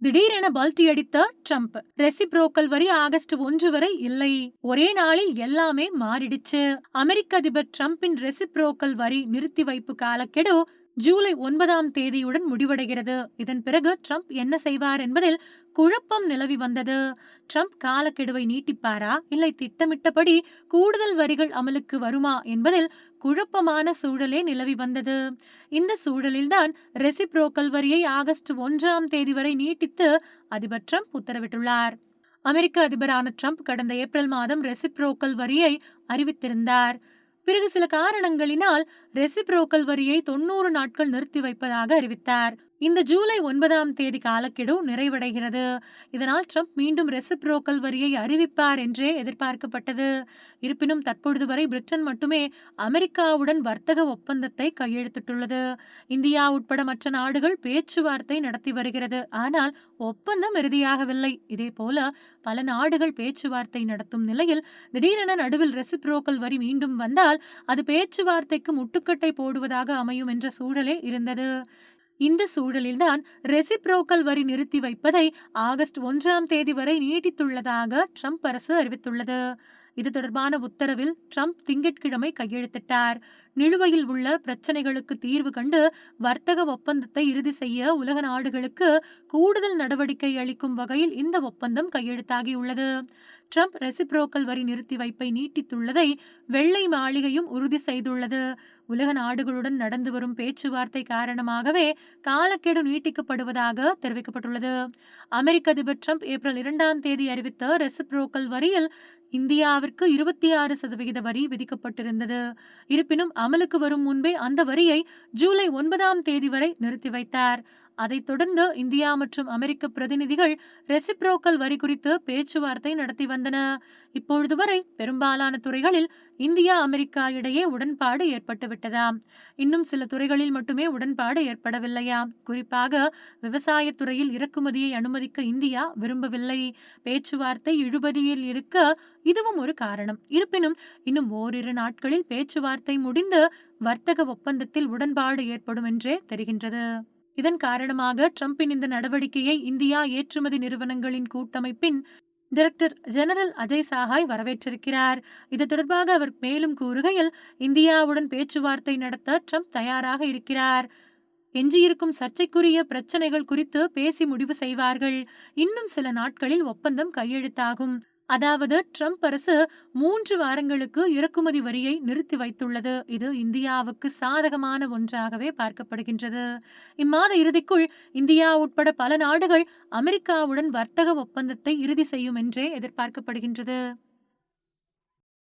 திடீரென பல்டி அடித்த Trump. Reciprocal வரி ஆகஸ்ட் ஒன்று வரை இல்லை. ஒரே நாளில் எல்லாமே மாறிடுச்சு. அமெரிக்க அதிபர் ட்ரம்பின் ரெசிப்ரோக்கல் வரி நிறுத்தி வைப்பு காலக்கெடு ஜூலை ஒன்பதாம் தேதியுடன் முடிவடைகிறது. இதன் பிறகு ட்ரம்ப் என்ன செய்வார் என்பதில் குழப்பம் நிலவி வந்தது. ட்ரம்ப் காலக்கெடுவை நீட்டிப்பாரா? இல்லை திட்டமிட்டபடி கூடுதல் வரிகள் அமலுக்கு வருமா என்பதில் குழப்பமான சூழலே நிலவி வந்தது. இந்த சூழலில்தான் ரெசிப்ரோக்கல் வரியை ஆகஸ்ட் ஒன்றாம் தேதி வரை நீட்டித்து அதிபர் ட்ரம்ப் உத்தரவிட்டுள்ளார். அமெரிக்க அதிபரான ட்ரம்ப் கடந்த ஏப்ரல் மாதம் ரெசிப்ரோக்கல் வரியை அறிவித்திருந்தார். பிறகு சில காரணங்களினால் ரெசிப்ரோக்கல் வரியை தொண்ணூறு நாட்கள் நிறுத்தி வைப்பதாக அறிவித்தார். இந்த ஜூலை ஒன்பதாம் தேதி காலக்கெடு நிறைவடைகிறது. இதனால் ட்ரம்ப் மீண்டும் ரெசிப்ரோக்கல் வரியை அறிவிப்பார் என்றே எதிர்பார்க்கப்பட்டது. இருப்பினும் தற்பொழுது வரை பிரிட்டன் மட்டுமே அமெரிக்காவுடன் வர்த்தக ஒப்பந்தத்தை கையெழுத்திட்டுள்ளது. இந்தியா உட்பட மற்ற நாடுகள் பேச்சுவார்த்தை நடத்தி வருகிறது. ஆனால் ஒப்பந்தம் இறுதியாகவில்லை. இதே போல பல நாடுகள் பேச்சுவார்த்தை நடத்தும் நிலையில் திடீரென நடுவில் ரெசிப்ரோக்கல் வரி மீண்டும் வந்தால் அது பேச்சுவார்த்தைக்கு முட்டுக்கட்டை போடுவதாக அமையும் என்ற சூழலே இருந்தது. இந்த சூழலில்தான் ரெசிப்ரோக்கல் வரி நிறுத்தி வைப்பதை ஆகஸ்ட் ஒன்றாம் தேதி வரை நீட்டித்துள்ளதாக ட்ரம்ப் அரசு அறிவித்துள்ளது. இது தொடர்பான உத்தரவில் ட்ரம்ப் திங்கட்கிழமை கையெழுத்திட்டார். நிலுவையில் உள்ள பிரச்சனைகளுக்கு தீர்வு கண்டு வர்த்தக ஒப்பந்தத்தை இறுதி செய்ய உலக நாடுகளுக்கு கூடுதல் நடவடிக்கை அளிக்கும் வகையில் இந்த ஒப்பந்தம் கையெழுத்தாகியுள்ளது. ட்ரம்ப் ரெசிப்ரோக்கல் வரி நிறுத்தி வைப்பை நீட்டித்துள்ளதை வெள்ளை மாளிகையும் உறுதி செய்துள்ளது. உலக நாடுகளுடன் நடந்து வரும் பேச்சுவார்த்தை காரணமாகவே காலக்கெடு நீட்டிக்கப்படுவதாக தெரிவிக்கப்பட்டுள்ளது. அமெரிக்க அதிபர் ட்ரம்ப் ஏப்ரல் இரண்டாம் தேதி அறிவித்த ரெசிப்ரோக்கல் வரியில் இந்தியாவிற்கு இருபத்தி ஆறு சதவிகித வரி விதிக்கப்பட்டிருந்தது. இருப்பினும் அமலுக்கு வரும் முன்பே அந்த வரியை ஜூலை ஒன்பதாம் தேதி வரை நிறுத்தி வைத்தார். அதைத் தொடர்ந்து இந்தியா மற்றும் அமெரிக்க பிரதிநிதிகள் ரெசிப்ரோக்கல் வரி குறித்து பேச்சுவார்த்தை நடத்தி வந்தன. இப்பொழுது வரை பெரும்பாலான துறைகளில் இந்தியா அமெரிக்கா இடையே உடன்பாடு ஏற்பட்டுவிட்டதாம் இன்னும் சில துறைகளில் மட்டுமே உடன்பாடு ஏற்படவில்லையா? குறிப்பாக விவசாயத்துறையில் இறக்குமதியை அனுமதிக்க இந்தியா விரும்பவில்லை. பேச்சுவார்த்தை இழுபறியில் இருக்க இதுவும் ஒரு காரணம். இருப்பினும் இன்னும் ஓரிரு நாட்களில் பேச்சுவார்த்தை முடிந்து வர்த்தக ஒப்பந்தத்தில் உடன்பாடு ஏற்படும் என்றே தெரிகின்றது. இதன் காரணமாக ட்ரம்பின் இந்த நடவடிக்கையை இந்தியா ஏற்றுமதி நிறுவனங்களின் கூட்டமைப்பின் டைரக்டர் ஜெனரல் அஜய் சாஹாய் வரவேற்றிருக்கிறார். இது தொடர்பாக அவர் மேலும் கூறுகையில் இந்தியாவுடன் பேச்சுவார்த்தை நடத்த ட்ரம்ப் தயாராக இருக்கிறார். எஞ்சியிருக்கும் சர்ச்சைக்குரிய பிரச்சனைகள் குறித்து பேசி முடிவு செய்வார்கள். இன்னும் சில நாட்களில் ஒப்பந்தம் கையெழுத்தாகும். அதாவது ட்ரம்ப் அரசு மூன்று வாரங்களுக்கு இறக்குமதி வரியை நிறுத்தி வைத்துள்ளது. இது இந்தியாவுக்கு சாதகமான ஒன்றாகவே பார்க்கப்படுகின்றது. இம்மாத இறுதிக்குள் இந்தியா உட்பட பல நாடுகள் அமெரிக்காவுடன் வர்த்தக ஒப்பந்தத்தை இறுதி செய்யும் என்றே எதிர்பார்க்கப்படுகின்றது.